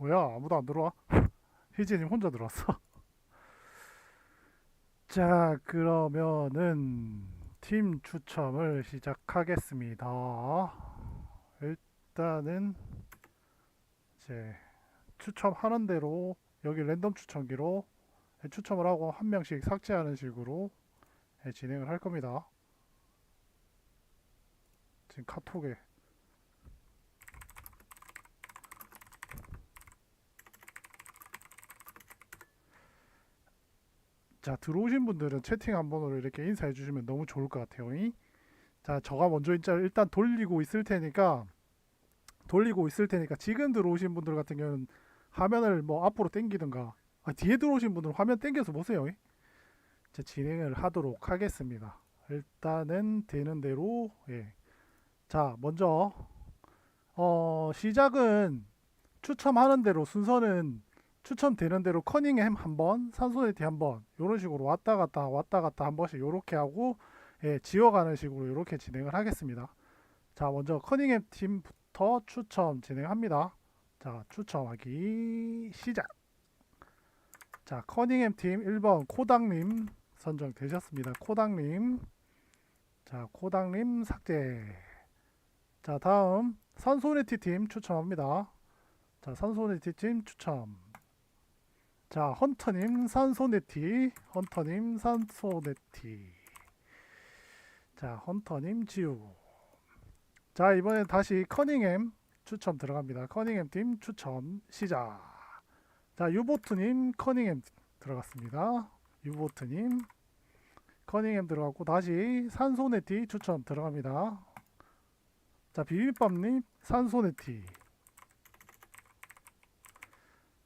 뭐야 아무도 안 들어와? 희진님 혼자 들어왔어. 자 그러면은 팀 추첨을 시작하겠습니다. 일단은 이제 추첨하는 대로 여기 랜덤 추첨기로 추첨을 하고 한 명씩 삭제하는 식으로 예, 진행을 할 겁니다. 지금 카톡에 자 들어오신 분들은 채팅 한 번으로 이렇게 인사해 주시면 너무 좋을 것 같아요. 이? 자 저가 먼저 일단 돌리고 있을 테니까 돌리고 있을 테니까 지금 들어오신 분들 같은 경우는 화면을 뭐 앞으로 당기든가 아, 뒤에 들어오신 분들은 화면 당겨서 보세요. 이? 자, 진행을 하도록 하겠습니다. 일단은 되는 대로 예. 자 먼저 어 시작은 추첨하는 대로 순서는 추첨되는 대로 커닝햄 한 번 산소네티 한 번 이런 식으로 왔다 갔다 왔다 갔다 한 번씩 이렇게 하고 예, 지워가는 식으로 이렇게 진행을 하겠습니다. 자 먼저 커닝햄 팀부터 추첨 진행합니다. 자 추첨하기 시작. 자 커닝햄 팀 1번 코당님 선정되셨습니다. 코당님 자 코당님 삭제. 자 다음 산소네티 팀 추첨합니다. 자 산소네티 팀 추첨. 자, 헌터님 산소네티, 헌터님 산소네티. 자, 헌터님 지우고. 자, 이번엔 다시 커닝햄 추첨 들어갑니다. 커닝햄 팀 추첨 시작. 자, 유보트님 커닝햄 들어갔습니다. 유보트님 커닝햄 들어갔고 다시 산소네티 추첨 들어갑니다. 자, 비빔밥님 산소네티.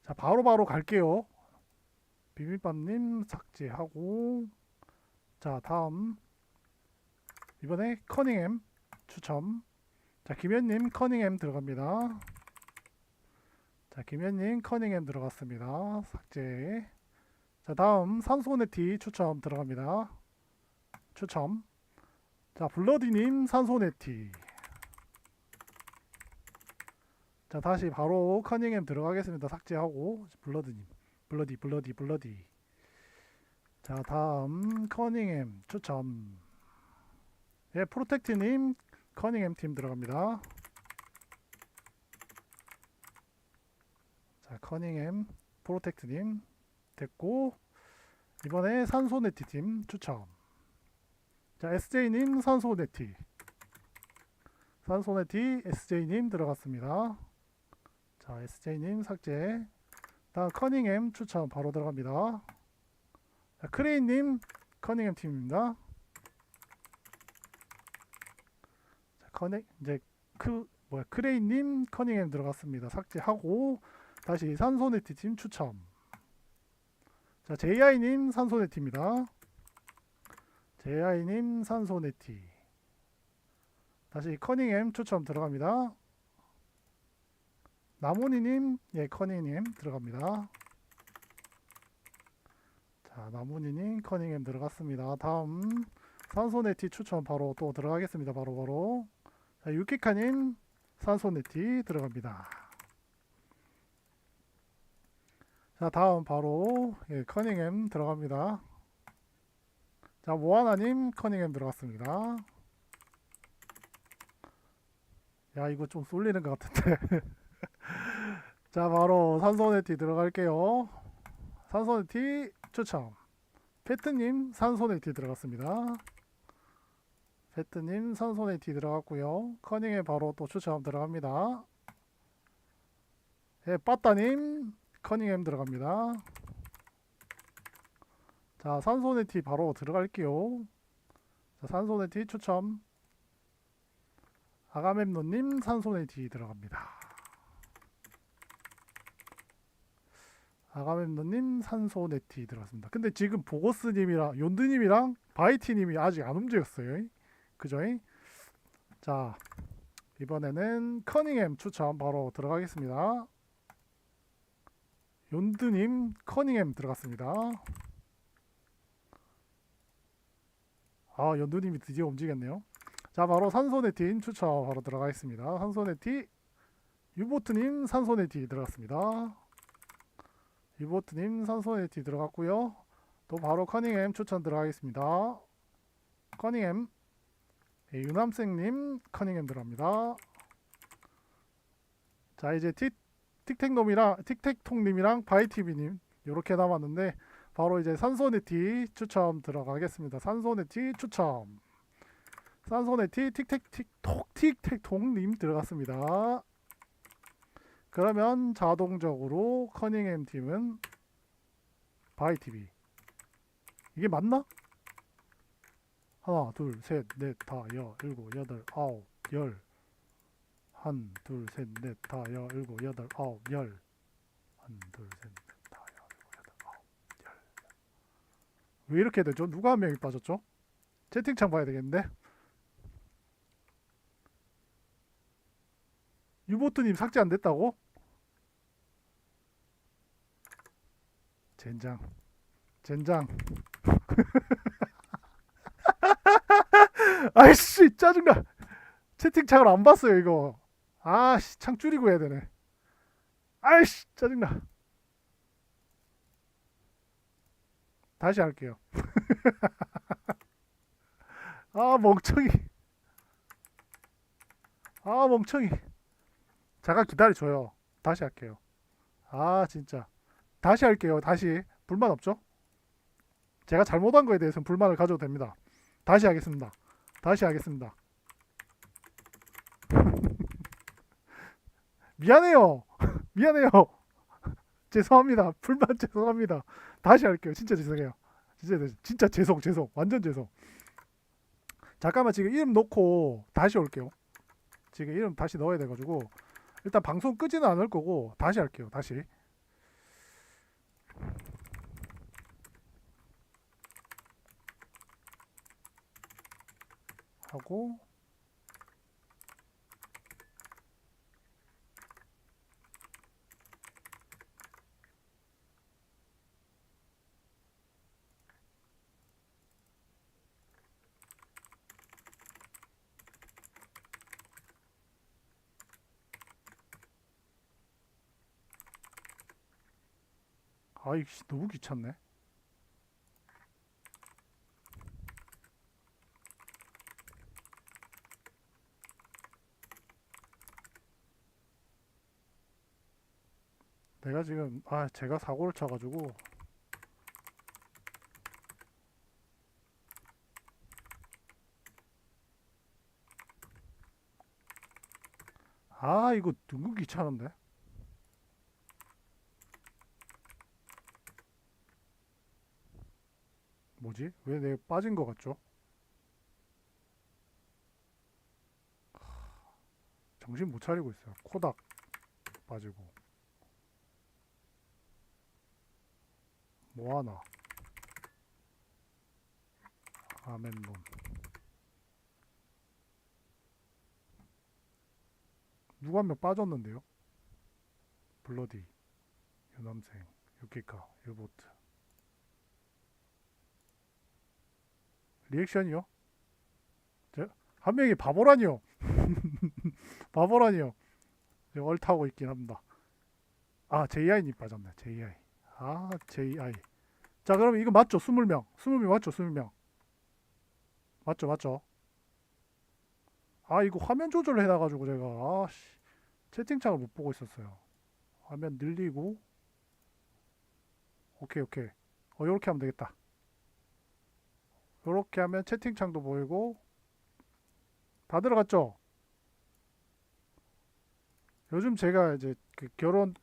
자, 바로바로 바로 갈게요. 비빔밥님 삭제하고. 자 다음. 이번에 커닝햄 추첨. 자 김현님 커닝햄 들어갑니다. 자 김현님 커닝햄 들어갔습니다. 삭제. 자 다음 산소네티 추첨 들어갑니다. 추첨. 자 블러디님 산소네티. 자 다시 바로 커닝햄 들어가겠습니다. 삭제하고 블러드님 블러디 블러디 블러디. 자 다음 커닝햄 추첨. 예 프로텍트님 커닝햄 팀 들어갑니다. 자 커닝햄 프로텍트님 됐고 이번에 산소네티 팀 추첨. 자 SJ님 산소네티. 산소네티 SJ님 들어갔습니다. 자 SJ님 삭제 다음 커닝햄 추천 바로 들어갑니다. 자, 크레인님 커닝햄 팀입니다. 자, 커닝 이제 크 뭐야 크레인님 커닝햄 들어갔습니다. 삭제하고 다시 산소네티 팀 추첨. 자 JI님 산소네티입니다. JI님 산소네티. 다시 커닝햄 추첨 들어갑니다. 나무니님, 예, 커닝님 들어갑니다. 자, 나무니님, 커닝햄 들어갔습니다. 다음 산소네티 추천 바로 또 들어가겠습니다. 바로 바로. 자, 유키카님, 산소네티 들어갑니다. 자, 다음 바로 예, 커닝햄 들어갑니다. 자, 모아나님, 커닝햄 들어갔습니다. 야, 이거 좀 쏠리는 것 같은데. 자 바로 산소네티 들어갈게요. 산소네티 추첨. 페트님 산소네티 들어갔습니다. 페트님 산소네티 들어갔고요. 커닝에 바로 또 추첨 들어갑니다. 예, 빠따님 커닝햄 들어갑니다. 자 산소네티 바로 들어갈게요. 자, 산소네티 추첨. 아가멤노님 산소네티 들어갑니다 아가멤노님 산소네티 들어갔습니다. 근데 지금 보고스님이랑 욘드님이랑 바이티님이 아직 안 움직였어요. 그죠? 자 이번에는 커닝햄 추천 바로 들어가겠습니다. 욘드님 커닝햄 들어갔습니다. 아 연두님이 드디어 움직였네요. 자 바로 산소네티 추천 바로 들어가겠습니다. 산소네티 유보트님 산소네티 들어갔습니다. 유보트님 산소네티 들어갔고요. 또 바로 커닝햄 추천 들어가겠습니다. 커닝햄 예, 유남생님 커닝햄 들어갑니다. 자 이제 틱 틱택놈이랑 틱택통님이랑 바이티비님 이렇게 남았는데 바로 이제 산소네티 추첨 들어가겠습니다. 산소네티 추첨. 산소네티 틱택틱톡 틱택통님 들어갔습니다. 그러면 자동적으로 커닝햄 팀은 바이티비 이게 맞나? 하나 둘 셋 넷 다 여 일곱 여덟 아홉 열 한, 둘, 셋, 넷, 다, 여, 일곱, 여덟, 아홉, 열. 한, 둘, 셋, 넷, 다, 여, 일곱, 여덟, 아홉, 열. 왜 이렇게 되죠? 누가 한 명이 빠졌죠? 채팅창 봐야 되겠는데? 유보트님 삭제 안 됐다고? 젠장. 젠장. 아이씨, 짜증나. 채팅창을 안 봤어요, 이거. 아씨, 창 줄이고 해야 되네. 아이씨, 짜증나. 다시 할게요. 아, 멍청이. 아, 멍청이. 잠깐 기다려줘요. 다시 할게요. 아, 진짜. 다시 할게요. 다시. 불만 없죠? 제가 잘못한 거에 대해서는 불만을 가져도 됩니다. 다시 하겠습니다. 다시 하겠습니다. 미안해요. 미안해요. 죄송합니다. 불만 죄송합니다. 다시 할게요. 진짜 죄송해요. 진짜 진짜 죄송 죄송 완전 죄송. 잠깐만 지금 이름 놓고 다시 올게요. 지금 이름 다시 넣어야 돼 가지고 일단 방송 끄지는 않을 거고 다시 할게요. 다시. 하고 아이씨 너무 귀찮네. 내가 지금 아 제가 사고를 쳐가지고. 아 이거 너무 귀찮은데? 뭐지? 왜 내가 빠진 것 같죠? 정신 못 차리고 있어요. 코닥 빠지고 뭐하나? 아멘놈. 누가 한 명 빠졌는데요? 블러디 유남생 유키카 유보트. 리액션이요? 저, 한 명이 바보라니요. 바보라니요. 얼타고 있긴 합니다. 아 JI님 빠졌네 JI 아, JI. 자, 그럼 이거 맞죠? 20명. 20명 맞죠? 20명. 맞죠? 맞죠? 아, 이거 화면 조절을 해놔가지고 제가, 아, 씨. 채팅창을 못 보고 있었어요. 화면 늘리고. 오케이, 오케이. 어, 요렇게 하면 되겠다. 요렇게 하면 채팅창도 보이고. 다 들어갔죠? 요즘 제가 이제 그 결혼,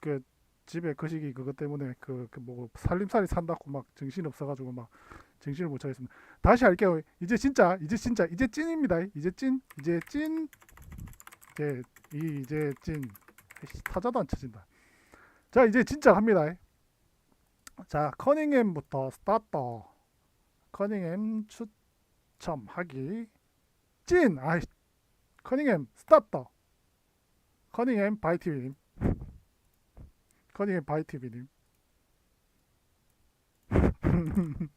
그 집에 그 시기 그것 때문에 그뭐 살림살이 산다고 막 정신 없어가지고 막 정신을 못 차겠습니다. 다시 할게요. 이제 진짜 이제 진짜 이제 찐입니다. 이제 찐 이제 찐 이제 이 이제 찐 타자도 안 쳐진다. 자 이제 진짜 합니다. 자 커닝햄부터 스타트. 커닝햄 추첨하기 찐 아이 커닝햄 스타트. 커닝햄 바이티비 님 커닝의 바이티비님.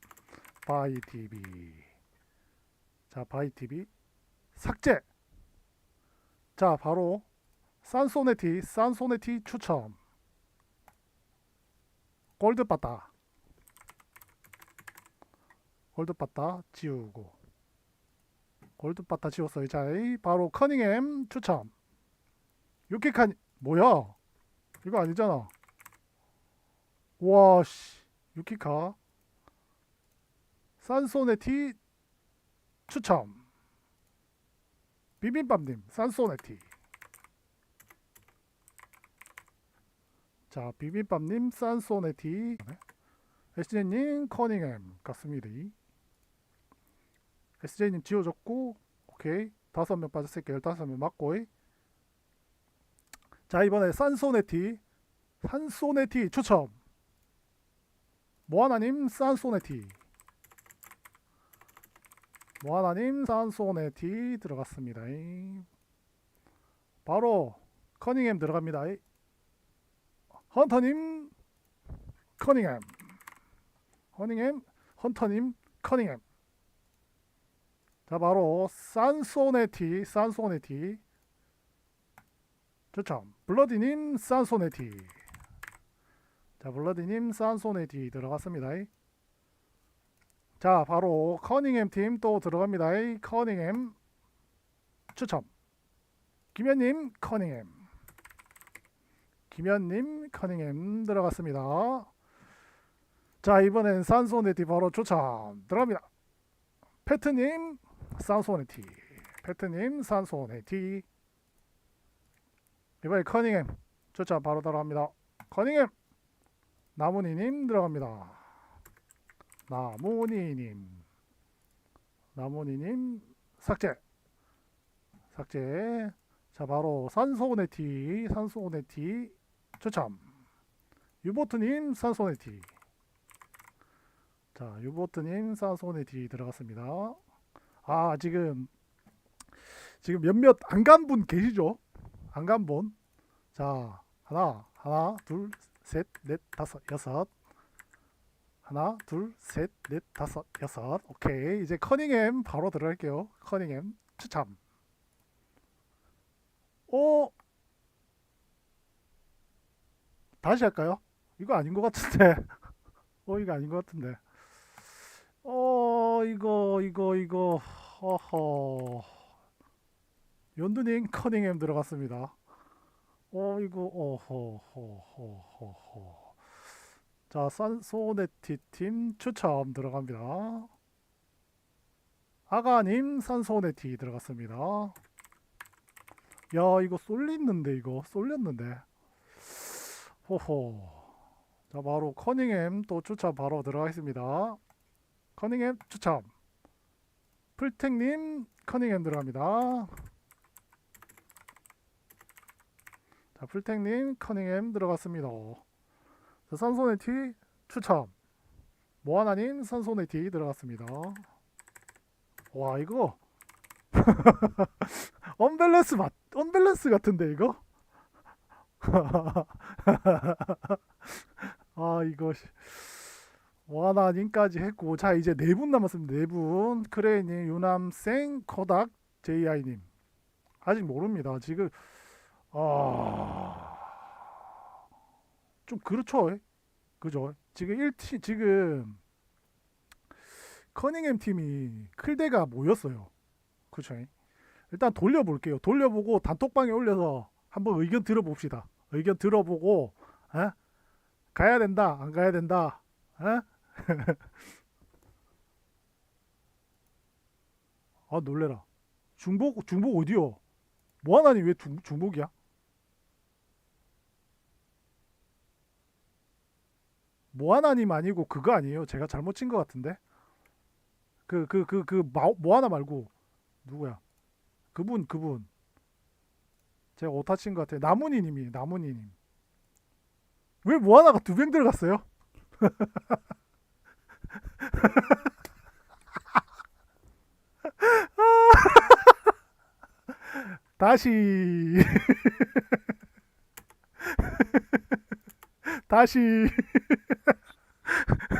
바이티비. 자 바이티비. 삭제! 자 바로 산소네티 산소네티 추첨. 골드 빠따 골드 빠따 지우고. 골드 빠따 지웠어요. 자이 바로 커닝햄 추첨. 유키칸 뭐야? 이거 아니잖아 와씨. 유키카 산소네티 추첨. 비빔밥님 산소네티. 자 비빔밥님 산소네티. SJ님 커닝햄 같습니다. SJ님 지워졌고 오케이. 다섯 명 빠졌으니까 열다섯 명 맞고. 자 이번에 산소네티 산소네티 추첨 모하나님 산소네티. 모하나님 산소네티 들어갔습니다. 바로 커닝햄 들어갑니다. 헌터님 커닝햄. 커닝햄 헌터님 커닝햄. 자 바로 산소네티 산소네티. 추첨 블러디님 산소네티 자 블러디님 산소네티 들어갔습니다. 자 바로 커닝햄 팀 또 들어갑니다. 커닝햄 추첨. 김현님 커닝햄 김현님 커닝햄 들어갔습니다. 자 이번엔 산소네티 바로 추첨 들어갑니다. 패트님 산소네티 패트님 산소네티 이번에 커닝햄 추첨 바로 들어갑니다. 커닝햄 나무니님 들어갑니다. 나무니님. 나무니님 삭제. 삭제. 자 바로 산소네티 산소네티 추첨. 유보트님 산소네티. 자 유보트님 산소네티 들어갔습니다. 아 지금 지금 몇몇 안 간 분 계시죠? 안 간 분. 자 하나 하나 둘 셋 넷 다섯 여섯. 하나 둘 셋 넷 다섯 여섯. 오케이. 이제 커닝햄 바로 들어갈게요. 커닝햄 추첨. 어? 다시 할까요? 이거 아닌 것 같은데. 어 이거 아닌 것 같은데. 어 이거 이거 이거. 허허. 연두님 커닝햄 들어갔습니다 어 이거 어허허허허허. 자 산소네티 팀 추첨 들어갑니다. 아가님 산소네티 들어갔습니다. 야 이거 쏠렸는데 이거? 쏠렸는데. 호호. 자 바로 커닝햄 또 추첨 바로 들어가겠습니다. 커닝햄 추첨. 풀택님 커닝햄 들어갑니다 자 풀택님 커닝햄 들어갔습니다. 자, 산소네티 추첨. 모하나님 산소네티 들어갔습니다. 와 이거. 언밸런스 맞 언밸런스 같은데 이거? 아 이거 씨. 와나님까지 했고 자 이제 네 분 남았습니다. 네 분. 크레이님 유남생 코닥 JI님. 아직 모릅니다. 지금 아 좀 그렇죠. 그죠? 지금 1팀 지금 커닝햄 팀이 클대가 모였어요. 그렇죠? 일단 돌려볼게요. 돌려보고 단톡방에 올려서 한번 의견 들어봅시다. 의견 들어보고 에? 가야 된다 안 가야 된다 에? 아 놀래라. 중복 중복 어디요? 뭐하나니? 왜 중, 중복이야 모하나님 아니고 그거 아니에요? 제가 잘못 친 것 같은데? 그 그 그 그 모하나 말고. 누구야? 그분 그분. 제가 오타 친 것 같아요. 나무니님이 나무니님. 왜 모하나가 두 병 들어갔어요? 다시. 다시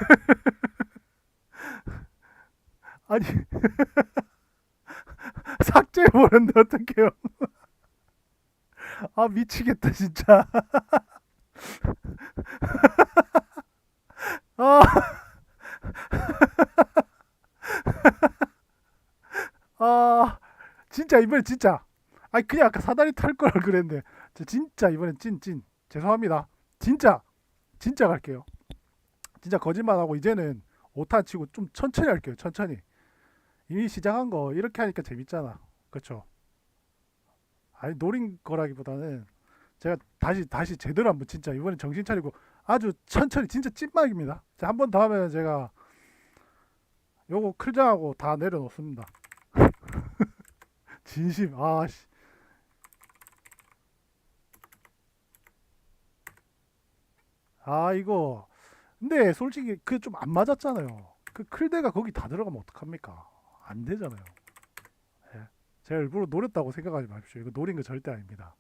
아니 삭제해 버렸는데 어떡해요? 아 미치겠다 진짜. 아. 아 진짜 이번에 진짜. 아니 그냥 아까 사다리 탈걸 그랬는데. 저 진짜 이번엔 찐 찐. 죄송합니다. 진짜. 진짜 갈게요 진짜 거짓말하고 이제는 오타 치고 좀 천천히 할게요 천천히. 이미 시작한 거 이렇게 하니까 재밌잖아. 그렇죠 아니 노린 거라기보다는 제가 다시 다시 제대로 한번 진짜 이번엔 정신 차리고 아주 천천히 진짜 찐막입니다. 한 번 더 하면 제가 요거 클장하고 다 내려놓습니다. 진심 아씨. 아 이거 근데 솔직히 그 좀 안 맞았잖아요. 그 클대가 거기 다 들어가면 어떡합니까? 안 되잖아요. 예. 제가 일부러 노렸다고 생각하지 마십시오. 이거 노린 거 절대 아닙니다.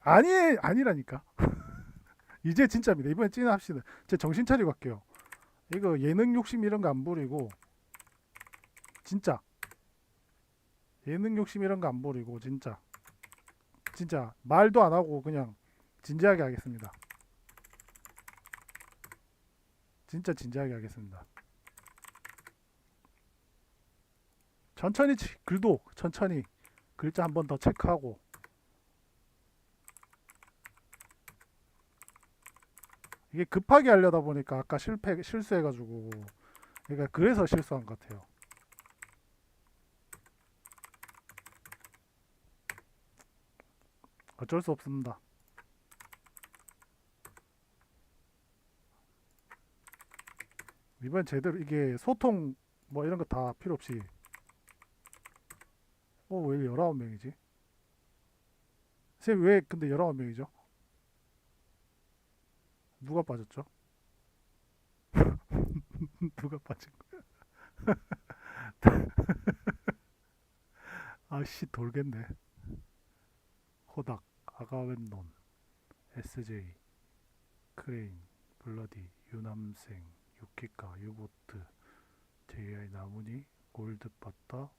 아니 아니라니까. 이제 진짜입니다. 이번엔 찐합시다. 제 정신 차리고 갈게요. 이거 예능 욕심 이런 거 안 부리고 진짜. 예능 욕심 이런 거 안 부리고 진짜. 진짜 말도 안 하고 그냥 진지하게 하겠습니다. 진짜 진지하게 하겠습니다. 천천히 치- 글도 천천히 글자 한 번 더 체크하고 이게 급하게 하려다 보니까 아까 실패 실수해가지고 그러니까 그래서 실수한 것 같아요. 어쩔 수 없습니다. 이번 제대로 이게 소통 뭐 이런 거 다 필요 없이 어 왜 19명이지? 쌤 왜 근데 19명이죠? 누가 빠졌죠? 누가 빠진 거야? 아씨 돌겠네. 호닥, 아가웬논, SJ, 크레인, 블러디, 유남생, 유 키카, 유보트, JI 나무니, 골드바타,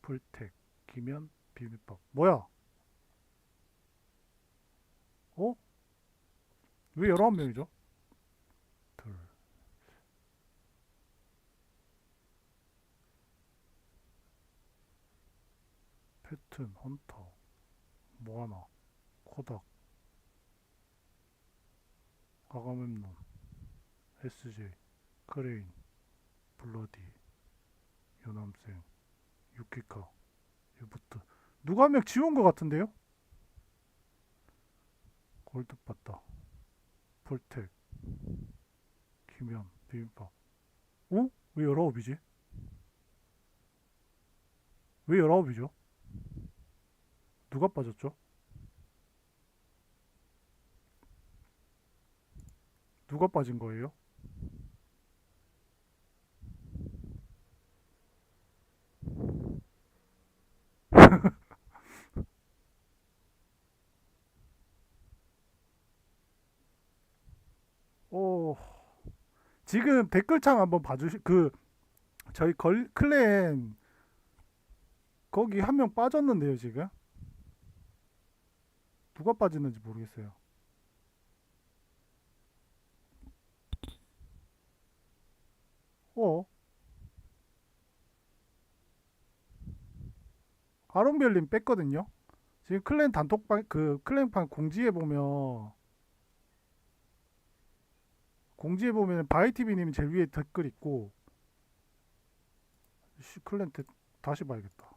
풀텍, 기면, 비빔밥. 뭐야? 어? 왜 19명이죠? 둘. 패튼, 헌터, 모아나, 코닥, 아가멤논, SJ, 크레인, 블러디, 요남생, 유키카, 유부트. 누가 한 명 지운 것 같은데요? 골드바다, 폴텍, 김현, 비빔밥. 어? 왜 19이지? 왜 19이죠? 누가 빠졌죠? 누가 빠진 거예요? 오, 지금 댓글창 한번 봐주시, 그, 저희 걸, 클랜, 거기 한 명 빠졌는데요, 지금? 누가 빠지는지 모르겠어요. 어? 아롱별님 뺐거든요. 지금 클랜 단톡방 그 클랜판 공지에 보면 공지에 보면 바이티비님 제일 위에 댓글 있고 씨, 클랜 데, 다시 봐야겠다.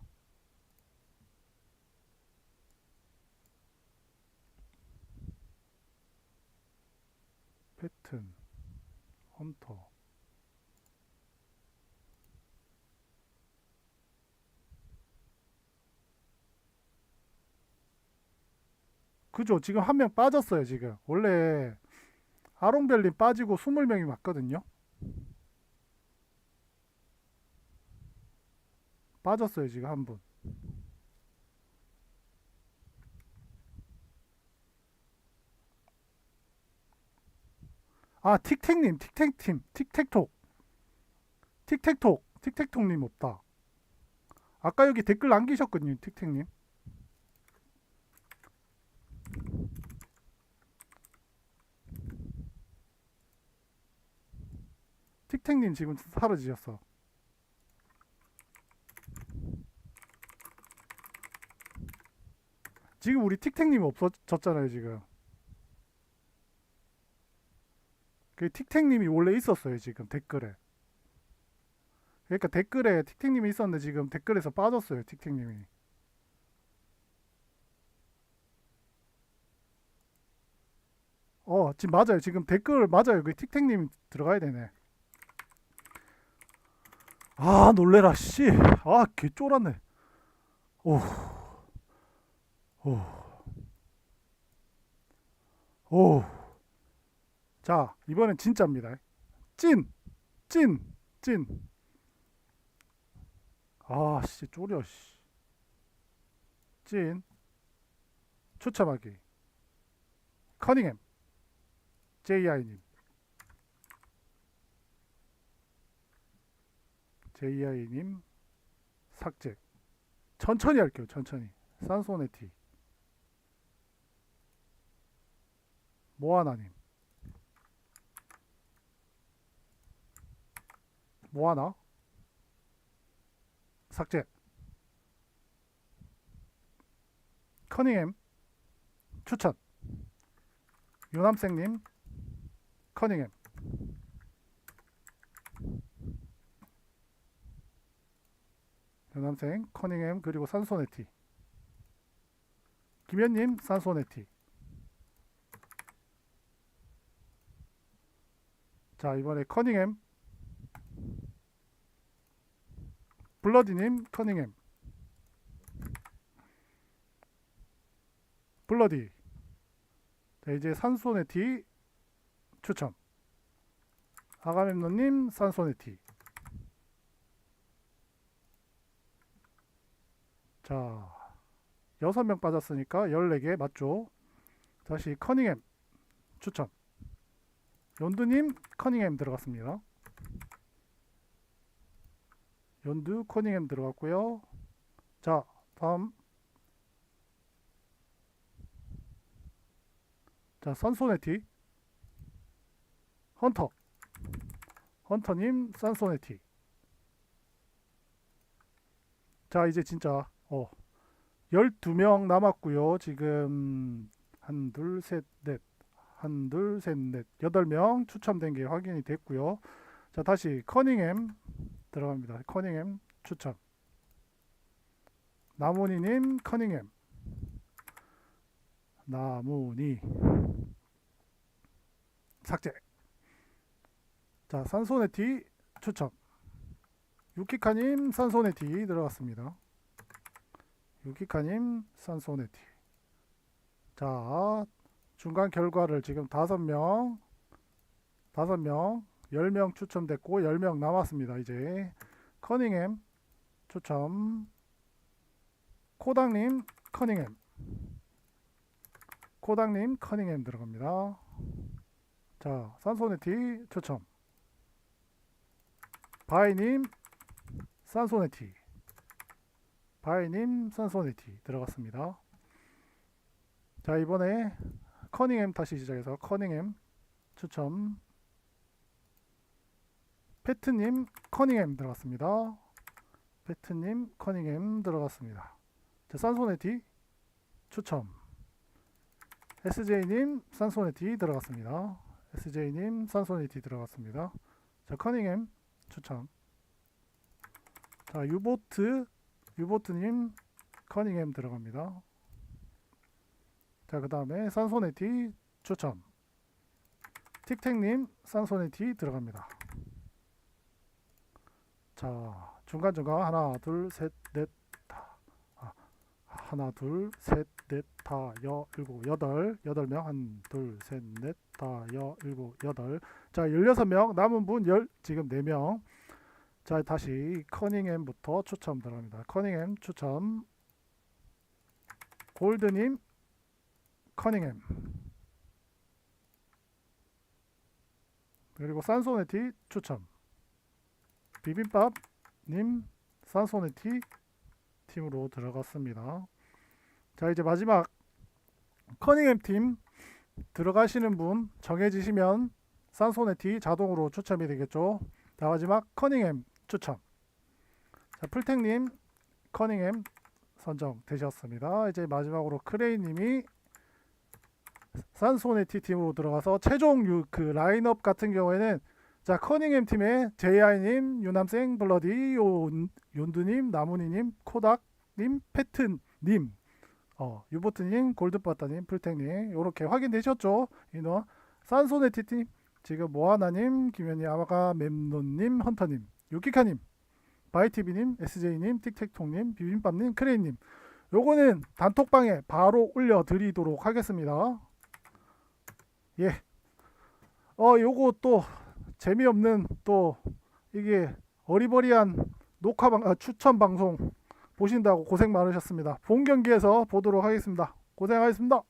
패튼 헌터 그죠? 지금 한 명 빠졌어요 지금. 원래 아롱벨린 빠지고 20명이 맞거든요? 빠졌어요 지금 한 분. 아 틱택님 틱택팀 틱택톡. 틱택톡 틱택톡님 없다. 아까 여기 댓글 남기셨거든요, 틱틱님. 틱틱님 지금 사라지셨어. 지금 우리 틱택님이 없어졌잖아요 지금. 그 틱택님이 원래 있었어요 지금 댓글에. 그러니까 댓글에 틱택님이 있었는데 지금 댓글에서 빠졌어요 틱택님이. 어 지금 맞아요. 지금 댓글 맞아요. 그 틱택님 들어가야 되네 아 놀래라 씨아개 쫄았네 오 오. 오. 자, 이번엔 진짜입니다. 찐! 찐! 찐! 아, 씨, 쪼려, 씨. 찐. 추첨하기. 커닝햄. JI님. JI님. 삭제. 천천히 할게요, 천천히. 산소네티. 모아나님. 모아나. 삭제. 커닝햄. 추천. 유남생님. 커닝햄. 유남생, 커닝햄, 그리고 산소네티. 김현님, 산소네티. 자 이번에 커닝햄. 블러디님 커닝햄. 블러디. 자 이제 산소네티 추첨. 아가멤논님 산소네티 자 여섯 명 빠졌으니까 14개 맞죠? 다시 커닝햄 추첨. 연두님 커닝햄 들어갔습니다. 연두 커닝햄 들어갔고요. 자 다음. 자 산소네티. 헌터. 헌터님 산소네티. 자 이제 진짜 어 12명 남았고요 지금 한 둘 셋 넷 한, 둘, 셋, 넷, 여덟 명 추첨된 게 확인이 됐고요. 자, 다시 커닝햄 들어갑니다. 커닝햄 추첨. 나무니님 커닝햄. 나무니 삭제. 자, 산소네티 추첨. 유키카님 산소네티 들어갔습니다. 유키카님 산소네티. 자, 중간 결과를 지금 다섯 명, 다섯 명, 열 명 추첨됐고 열 명 남았습니다. 이제 커닝햄 추첨, 코당님 커닝햄, 코당님 커닝햄 들어갑니다. 자 산소네티 추첨, 바이님 산소네티, 바이님 산소네티 들어갔습니다. 자 이번에 커닝햄 다시 시작해서 커닝햄 추첨 페트님 커닝햄 들어갔습니다. 페트님 커닝햄 들어갔습니다. 자, 산소네티 추첨 SJ님 산소네티 들어갔습니다. SJ님 산소네티 들어갔습니다. 자 커닝햄 추첨 자 유보트 유보트님 커닝햄 들어갑니다. 자, 그 다음에 산소네티 추첨. 틱택님 산소네티 들어갑니다. 자, 중간중간 하나, 둘, 셋, 넷, 다. 아, 하나, 둘, 셋, 넷, 다, 여, 일곱, 여덟. 여덟 명. 한, 둘, 셋, 넷, 다, 여, 일곱, 여덟. 자, 열여섯 명. 남은 분 열, 지금 네 명. 자, 다시 커닝햄부터 추첨 들어갑니다. 커닝햄 추첨. 골드님 커닝햄 그리고 산소네티 추첨 비빔밥님 산소네티 팀으로 들어갔습니다. 자 이제 마지막 커닝햄 팀 들어가시는 분 정해지시면 산소네티 자동으로 추첨이 되겠죠. 자 마지막 커닝햄 추첨. 자 풀탱님 커닝햄 선정 되셨습니다. 이제 마지막으로 크레이님이 산소네티 팀으로 들어가서 최종 유, 그 라인업 같은 경우에는 자 커닝햄 팀의 JI님, 유남생, 블러디, 요, 윤두님, 나무니님, 코닥님, 패튼님, 어, 유보트님, 골드바타님, 풀탱님 이렇게 확인되셨죠? 인원 산소네티 팀 지금 모아나님, 김현희 아마가 mem노님, 헌터님, 유키카님, 바이티비님, SJ님, 틱택톡님, 비빔밥님, 크레인님 요거는 단톡방에 바로 올려드리도록 하겠습니다. 예. 어, 요거 또 재미없는 또 이게 어리버리한 녹화 방, 아, 추천 방송 보신다고 고생 많으셨습니다. 본 경기에서 보도록 하겠습니다. 고생하셨습니다.